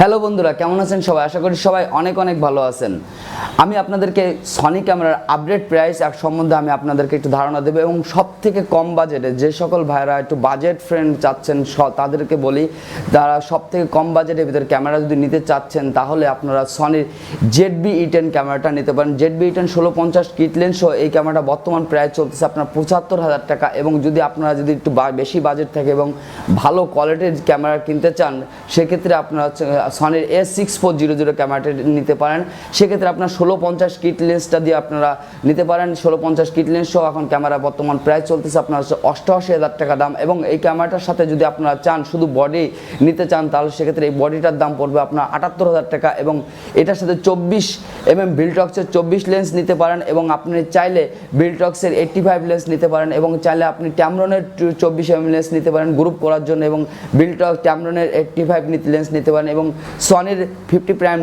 Hello বন্ধুরা কেমন আছেন সবাই? আশা করি সবাই অনেক অনেক ভালো আছেন। আমি আপনাদেরকে সনি ক্যামেরার আপডেট প্রাইস এক সম্বন্ধে আমি আপনাদেরকে একটু ধারণা দেবো এবং সব থেকে কম বাজেটে যে সকল ভাইরা একটু বাজেট ফ্রেন্ড চাচ্ছেন তাদেরকে বলি যারা সব থেকে কম বাজেটের ভিতরে ক্যামেরা যদি নিতে চাচ্ছেন, তাহলে আপনারা সনির জেড বি ই টেন ক্যামেরাটা নিতে পারেন। জেড বি ই টেন ষোলো পঞ্চাশ কিট সহ এই ক্যামেরাটা বর্তমান প্রায় চলতেছে আপনার পঁচাত্তর হাজার টাকা এবং যদি আপনারা যদি একটু বেশি বাজেট থাকে এবং ভালো কোয়ালিটির ক্যামেরা কিনতে চান, সেক্ষেত্রে আপনারা সনির S six four zero zero ক্যামেরাটা নিতে পারেন। সেক্ষেত্রে আপনার ষোলো পঞ্চাশ কিট লেন্সটা দিয়ে আপনারা নিতে পারেন। ষোলো পঞ্চাশ কিট লেন্স সহ এখন ক্যামেরা বর্তমান প্রায় চলতেছে। আপনার হচ্ছে অষ্টআশি হাজার টাকা দাম এবং এই ক্যামেরাটার সাথে যদি আপনারা চান শুধু বডি নিতে চান, তাহলে সেক্ষেত্রে এই বডিটার দাম পড়বে আপনার আটাত্তর হাজার টাকা এবং এটার সাথে চব্বিশ এম এম বিলটক্সের চব্বিশ লেন্স নিতে পারেন এবং আপনি চাইলে বিলটক্সের এইট্টি ফাইভ লেন্স নিতে পারেন এবং চাইলে আপনি ট্যামরনের চব্বিশ এম লেন্স নিতে পারেন গ্রুপ করার জন্য এবং বিলটক্স ট্যামরনের এইট্টি ফাইভ লেন্স নিতে পারেন এবং সনির ফিফটি প্রাইম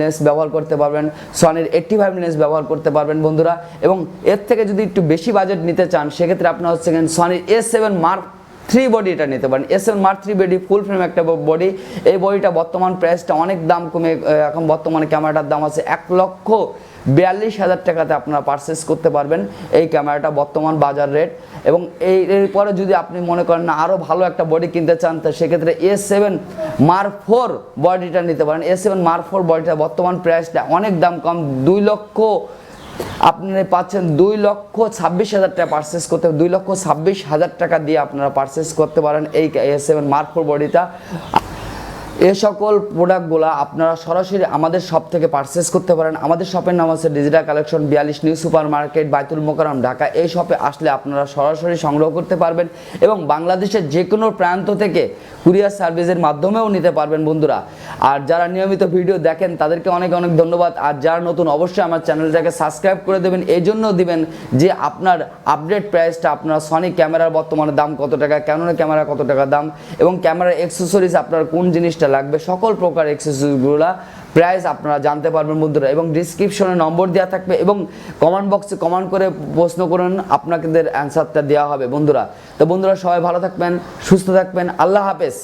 লেন্স ব্যবহার করতে পারবেন। সনির এইট্টি ফাইভ লেন্স ব্যবহার করতে পারবেন বন্ধুরা। এবং এর থেকে যদি একটু বেশি বাজেট নিতে চান, সেক্ষেত্রে আপনার হচ্ছে সনির S seven mark three body এটা নিতে পারেন। S M mark three body full frame একটা বডি এই বডিটা বর্তমান প্রাইসটা অনেক দাম কমে এখন বর্তমানে ক্যামেরাটার দাম আছে এক লক্ষ বিয়াল্লিশ হাজার টাকাতে আপনারা পারচেস করতে পারবেন এই ক্যামেরাটা বর্তমান বাজার রেট এবং এই, এরপরে যদি আপনি মনে করেন না আরও ভালো একটা বডি কিনতে চান, তো সেক্ষেত্রে এস সেভেন মার্ক ফোর বডিটা নিতে পারেন। এস সেভেন মার্ক ফোর বডিটা বর্তমান প্রাইসটা অনেক দাম কম, দুই লক্ষ আপনি পাচ্ছেন দুই লক্ষ ছাব্বিশ হাজার টাকা পারচেস করতে দুই লক্ষ ছাব্বিশ হাজার টাকা দিয়ে আপনারা পারচেস করতে পারেন এই সেভেন মার্ক ফোর বডিটা এ সকল প্রোডাক্টগুলো আপনারা সরাসরি আমাদের শপ থেকে পারচেস করতে পারেন। আমাদের শপের নাম আছে ডিজিটাল কালেকশন বিয়াল্লিশ new super market Baitul Mukarram Dhaka. এই শপে আসলে আপনারা সরাসরি সংগ্রহ করতে পারবেন এবং বাংলাদেশের যে কোনো প্রান্ত থেকে কুরিয়ার সার্ভিসের মাধ্যমেও নিতে পারবেন বন্ধুরা। আর যারা নিয়মিত ভিডিও দেখেন, তাদেরকে অনেক অনেক ধন্যবাদ। আর যারা নতুন, অবশ্যই আমার চ্যানেলটাকে সাবস্ক্রাইব করে দেবেন। এই জন্য দিবেন যে আপনার আপডেট প্রাইসটা আপনার সনি ক্যামেরার বর্তমানে দাম কত টাকা ক্যানোনের ক্যামেরা কত টাকা দাম এবং ক্যামেরার এক্সেসরিজ আপনার কোন জিনিসটা লাগবে। সকল প্রকার এক্সেসরিজগুলো প্রাইস আপনারা জানতে পারবেন বন্ধুরা। এবং ডিসক্রিপশনে নম্বর দেওয়া থাকবে এবং কমেন্ট বক্সে কমেন্ট করে প্রশ্ন করুন, আপনাদের অ্যান্সারটা দেওয়া হবে বন্ধুরা। তো বন্ধুরা, সবাই ভালো থাকবেন, সুস্থ থাকবেন। আল্লাহ হাফেজ।